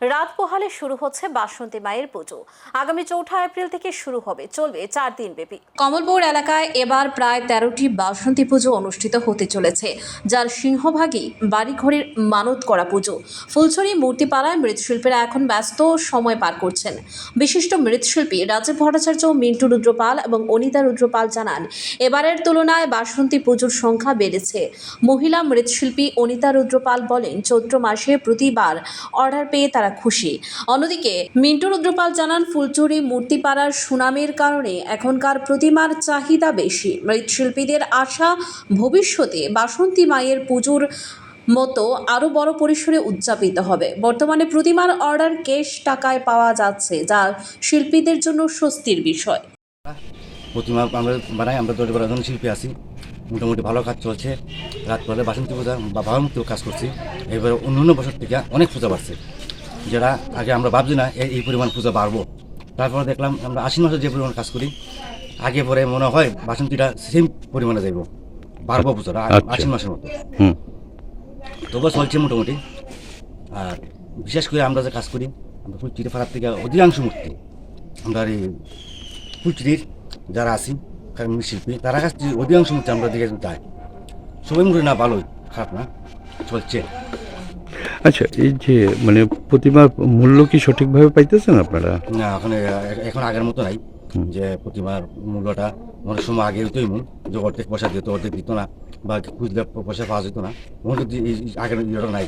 রাত পোহালে শুরু হচ্ছে বাসন্তী মায়ের পুজো। আগামী চৌঠা এপ্রিল থেকে শুরু হবে, চলবে চার দিন ব্যাপী কমলপুর এলাকায় এবার প্রায় তেরোটি বাসন্তী পুজো অনুষ্ঠিত হতে চলেছে, যার সিংহভাগই বাড়িঘরের মানত করা পুজো। ফুলছড়ি, মূর্তিপাড়ায় মৃৎশিল্পীরা এখন ব্যস্ত, সময় পার করছেন। বিশিষ্ট মৃৎশিল্পী রাজীব ভট্টাচার্য, মিন্টু রুদ্রপাল এবং অনিতা রুদ্রপাল জানান, এবারের তুলনায় বাসন্তী পুজোর সংখ্যা বেড়েছে। মহিলা মৃৎশিল্পী অনিতা রুদ্রপাল বলেন, চৈত্র মাসে প্রতিবার অর্ডার পেয়ে তারা খুশি। অন্যদিকে, মিন্টু রুদ্রপাল জানান, ফুলচুরি মূর্তিপাড়ার সুনামের কারণে এখনকার প্রতিমার চাহিদা বেশি। মৃৎশিল্পীদের আশা, ভবিষ্যতে বাসন্তী মায়ের পুজোর মতো আরও বড় পরিসরে উদযাপিত হবে। বর্তমানে প্রতিমার অর্ডার ক্যাশ টাকায় পাওয়া যাচ্ছে, যা শিল্পীদের জন্য স্বস্তির বিষয়। প্রতিমা আমরা বানাই, আমরা বারো জন শিল্পী আছি। মোটামুটি ভালো কাজ চলছে। রাত পরে বাসন্তী পূজা বা মতো কাজ করছি। এবার অন্য অন্য বছর থেকে অনেক পূজা বাড়ছে। যেটা আগে আমরা ভাবছি না এই- এই পরিমাণ পূজা বাড়বো। তারপরে দেখলাম আমরা আশ্বিন মাসে যে পরিমাণ কাজ করি আগে পরে মনে হয় বাসন্তীটা সেম পরিমাণে যাইব। বাড়বো পূজাটা আচ্ছা। আশ্বিন মাসের মতো। হুম। তবু চলছে মোটামুটি। আর বিশেষ করে আমরা যে কাজ করি আমরা ফুলচিরি পাড়ার থেকে অধিকাংশ মূর্তি আমরা এই ফুলচিরির যারা আছি কারণ শিল্পী তারা কাছ থেকে অধিকাংশ মূর্তি আমরা দিকে যাই সবাই মূর্তি না ভালোই খারাপ না চলছে। আচ্ছা এই যে মানে প্রতিমার মূল্য কি সঠিকভাবে পাইতেছেন আপনারা? না এখন এখন আগের মতো নাই যে প্রতিমার মূল্যটা অনেক সময় আগে হতোই মূল যে অর্ধেক পয়সা দিত অর্ধেক দিত না বা খুঁজলে পয়সা পাওয়া যেত না এখন যদি এই এই আগের ইয়েটা নাই।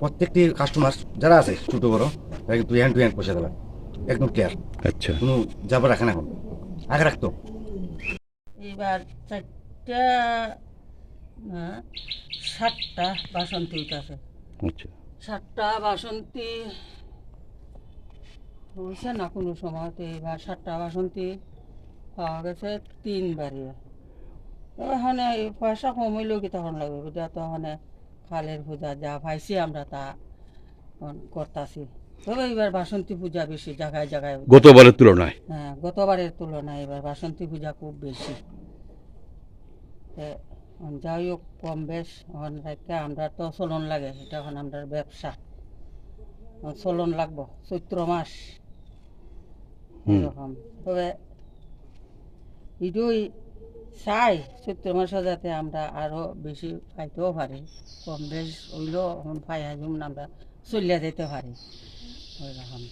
প্রত্যেকটি কাস্টমার যারা আছে ছোটো বড়ো তারা কিন্তু হ্যান্ড টু হ্যান্ড পয়সা দেবে একদম ক্লিয়ার আচ্ছা। কোনো যাবার রাখে না এখন আগে রাখতো। এবার চারটা না সাতটা বাসন্তী উঠেছে আচ্ছা। সাতটা বাসন্তী। হয়েছে না কোনো সময়তে এবার সাতটা বাসন্তী। পাওয়া গেছে তিনবারই এখানে পয়সা কমাইলেও কি তখন লাগবে বুঝা? তখন খালের পূজা যা পাইছি আমরা তা করতেছি। তবে এবার বাসন্তী পূজা বেশি জায়গায় জায়গায় গতবারের তুলনায়? হ্যাঁ গতবারের তুলনায় এবার বাসন্তী পূজা খুব বেশি। যাই হোক কম বেশ। এখন রাখতে আমরা তো চলন লাগে এটা এখন আমরা ব্যবসা। চলন লাগবো চৈত্র মাস। এরকম। তবে ইডুই চাই চৈত্র মাসে যাতে আমরা আরও বেশি পাইতেও পারি। কম বেশ হইলেও এখন পাই হাজুম আমরা চলিয়া যেতে পারি। ওই রকম